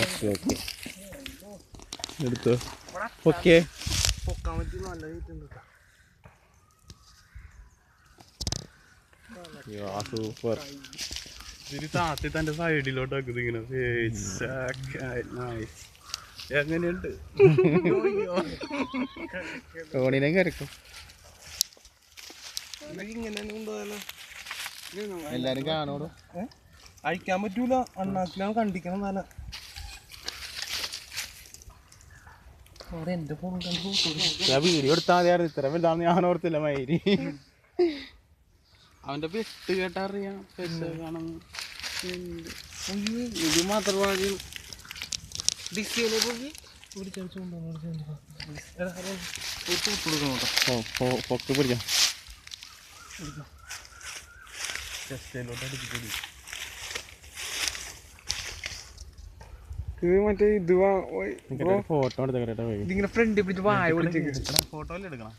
Okay okay. എടുത്തോ okay. പൊക്കാൻ പറ്റി നല്ല നീറ്റുണ്ട് സൂപ്പർ. ഇതിന് താത്തി തന്റെ സൈഡിലോട്ട് ഇങ്ങനെ. നൈസ് എങ്ങനെയുണ്ട്? ടോണിനെ കരക്കും. ഇങ്ങനെ എല്ലാരും കാണോടോ അഴിക്കാൻ പറ്റൂല. അണ്ണാക്കിലാണ് കണ്ടിക്കണം നല്ല അവിടെ എന്റെ ഫോൺ ഞാൻ വീഡിയോ എടുത്താൽ മതിയായിരുന്നു. ഇത്ര വലുതാന്ന് ഞാൻ ഓർത്തില്ല അവന്റെ പെട്ട് കേട്ടറിയാം പെട്ട് കാണുന്നു. ഇത് പോയി പൊക്ക് പിടിക്കാം ഇത് മറ്റേ ഇത് ഫോട്ടോ എടുത്ത കേട്ടോ ഇതിങ്ങനെ ഫ്രണ്ട് പിടിച്ച് വായ വിളിച്ചേക്ക് ഫോട്ടോയിൽ എടുക്കണം.